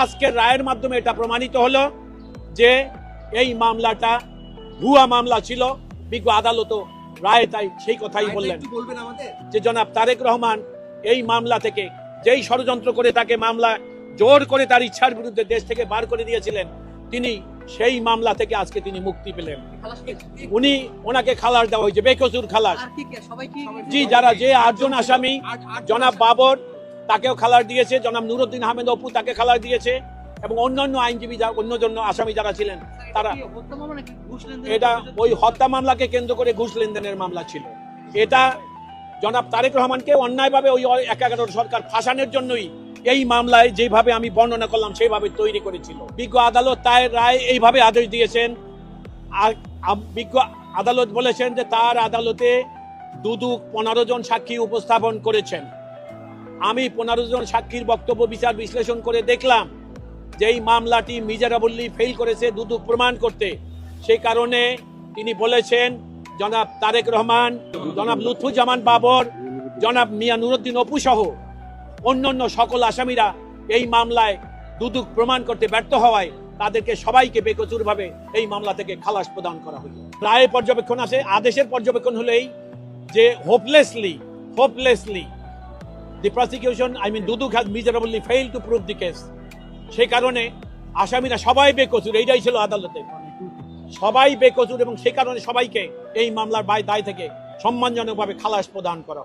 আজকের রায়ের মাধ্যমে এটা প্রমাণিত হলো যে এই মামলাটা ভুয়া মামলা ছিল বিজ্ঞ আদালত রায় তাই সেই কথাই বললেন। যে জনাব তারেক রহমান এই মামলা থেকে যেই ষড়যন্ত্র করে তাকে মামলা জোর করে তার ইচ্ছার বিরুদ্ধে দেশ থেকে বার করে দিয়েছিলেন তিনি সেই মামলা থেকে আজকে তিনি মুক্তি পেলেন। উনি ওনাকে খালাস দেওয়া হয়েছে বেকসুর খালাস। জি যারা যে আটজন আসামি জনাব বাবর তাকেও খালাস দিয়েছে। জনাব নুরুদ্দিন আহমেদ অপু তাকে খালাস দিয়েছে এবং অন্যান্য আইনজীবী যা- অন্য জন্য আসামি যারা ছিলেন তারা এটা ওই হত্যা মামলাকে কেন্দ্র করে ঘুষ লেনদেনের মামলা ছিল। এটা জনাব তারেক রহমানকে অন্যায়ভাবে ওই এক এগারো সরকার ফাঁসানোর জন্যই এই মামলায় যেভাবে আমি বর্ণনা করলাম সেইভাবে তৈরি করেছিল। বিজ্ঞ আদালত তার রায় এইভাবে আদেশ দিয়েছেন। আর বিজ্ঞ আদালত বলেছেন যে তার আদালতে দুদুক পনেরো জন সাক্ষী উপস্থাপন করেছেন। আমি পনেরো জন সাক্ষীর বক্তব্য, বিচার, বিশ্লেষণ করে দেখলাম যে এই মামলাটি মিজারাবল্লি ফেল করেছে, দুদুক প্রমাণ করতে। সেই কারণে তিনি বলেছেন, জনাব তারেক রহমান, জনাব লুৎফুজ্জামান বাবর, জনাব মিয়া নুরুদ্দিন অপু সহ অন্যান্য সকল আসামিরা এই মামলায় দুদুক প্রমাণ করতে ব্যর্থ হওয়ায় তাদেরকে সবাইকে বেকচুরভাবে এই মামলা থেকে খালাস প্রদান করা হলো। রায় পর্যবেক্ষণ আছে, আদেশের পর্যবেক্ষণ হলেই যে hopelessly hopelessly the prosecution I mean Dudok has miserably fail to prove the case সেই কারণে আসামিরা সবাই বেকসুর, এইটাই ছিল আদালতে। সবাই বেকসুর এবং সেই কারণে সবাইকে এই মামলার বাই দায় থেকে সম্মানজনকভাবে খালাস প্রদান করা